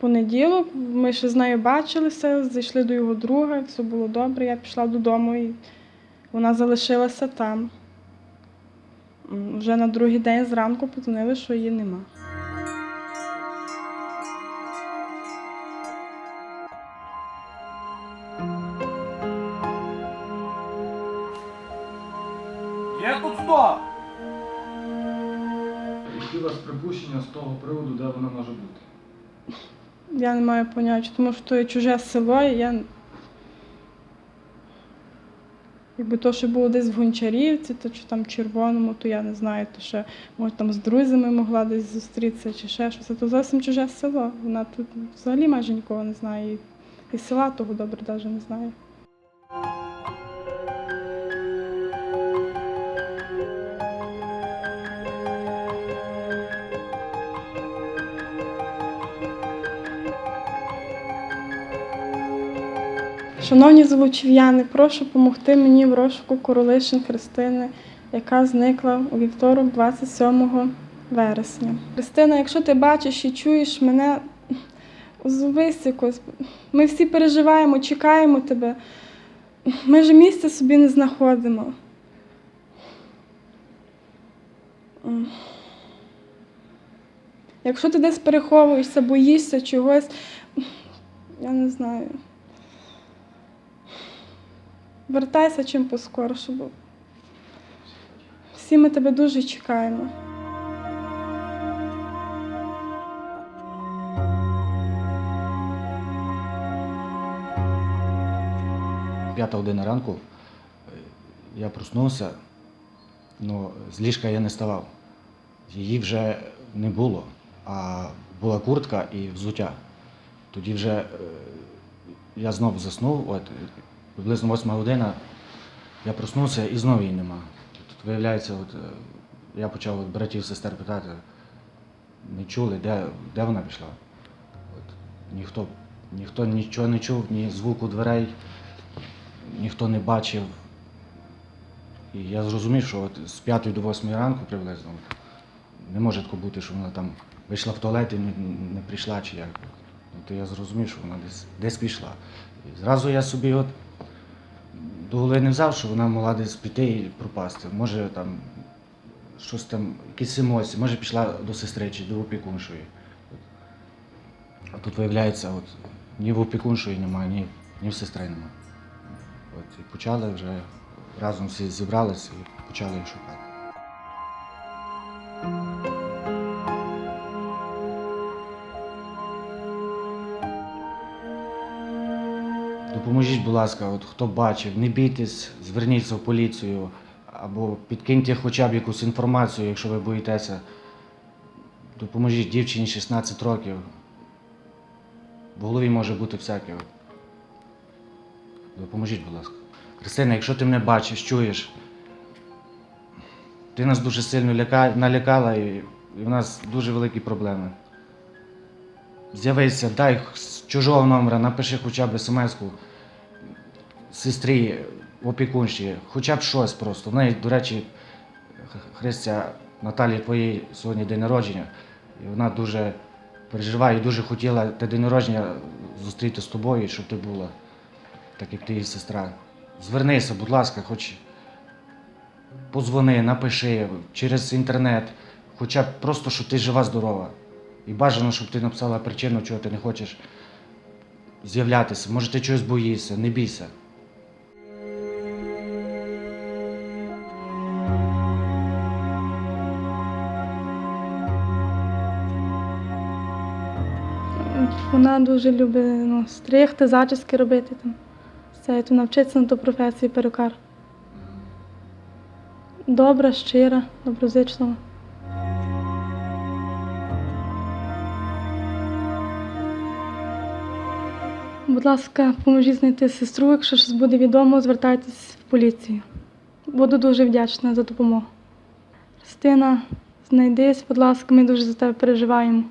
понеділок. Ми ще з нею бачилися, зайшли до його друга, все було добре. Я пішла додому і вона залишилася там. Вже на другий день зранку подзвонили, що її нема. Є тут стоп! Які у вас припущення з того приводу, де вона може бути? Я не маю поняття, тому що то є чуже село, і я. Якби то, що було десь в Гончарівці, то чи там Червоному, то я не знаю, то ще може там з друзями могла десь зустрітися чи ще щось. Це зовсім чуже село. Вона тут взагалі майже нікого не знає. І села того добре навіть не знає. Шановні золочів'яни, прошу допомогти мені в розшуку Королишин Христини, яка зникла у вівторок, 27 вересня. Христина, якщо ти бачиш і чуєш мене, озовись якось. Ми всі переживаємо, чекаємо тебе. Ми ж місця собі не знаходимо. Якщо ти десь переховуєшся, боїшся чогось, я не знаю. Вертайся чим поскорше, бо всі ми тебе дуже чекаємо. П'ята година ранку я проснувся, але з ліжка я не ставав. Її вже не було, а була куртка і взуття. Тоді вже е, я знову заснув, от, приблизно восьма година, я проснувся і знову її нема. Тут виявляється, от, е, я почав от братів сестер питати, не чули, де, де вона пішла. От, ніхто, ніхто нічого не чув, ні звуку дверей ніхто не бачив. І я зрозумів, що от з 5 до 8 ранку приблизно от, не може тако бути, що вона там вийшла в туалет і не, не прийшла чи як. То я зрозумів, що вона десь, десь пішла. І зразу я собі от до голови не взяв, що вона могла десь піти і пропасти. Може там щось там, якісь емоції, може пішла до сестри чи до опікуншої. А тут виявляється, от, ні в опікуншої немає, ні, ні в сестри немає. От, і почали вже разом всі зібралися і почали їх шукати. Допоможіть, будь ласка, от хто бачив, не бійтесь, зверніться в поліцію або підкиньте хоча б якусь інформацію, якщо ви боїтеся. Допоможіть дівчині 16 років. В голові може бути всяке. Допоможіть, будь ласка. Христина, якщо ти мене бачиш, чуєш, ти нас дуже сильно ляка... налякала і... і в нас дуже великі проблеми. З'явися, дай чужого номера, напиши хоча б смс-ку сестрі, опікунші, хоча б щось просто. В неї, до речі, Христя Наталі твоєї сьогодні день народження, і вона дуже переживає і дуже хотіла те день народження зустріти з тобою, щоб ти була так як ти її сестра. Звернися, будь ласка, хоч позвони, напиши через інтернет, хоча б просто, що ти жива, здорова. І бажано, щоб ти написала причину, чого ти не хочеш з'являтися. Може, ти чогось боїшся, не бійся. Вона дуже любить ну, стригти, зачіски робити там. Все, то навчиться на ту професію перукар. Добра, щира, доброзичлива. Будь ласка, поможіть знайти сестру. Якщо щось буде відомо, звертайтесь в поліцію. Буду дуже вдячна за допомогу. Христина, знайдись, будь ласка, ми дуже за тебе переживаємо.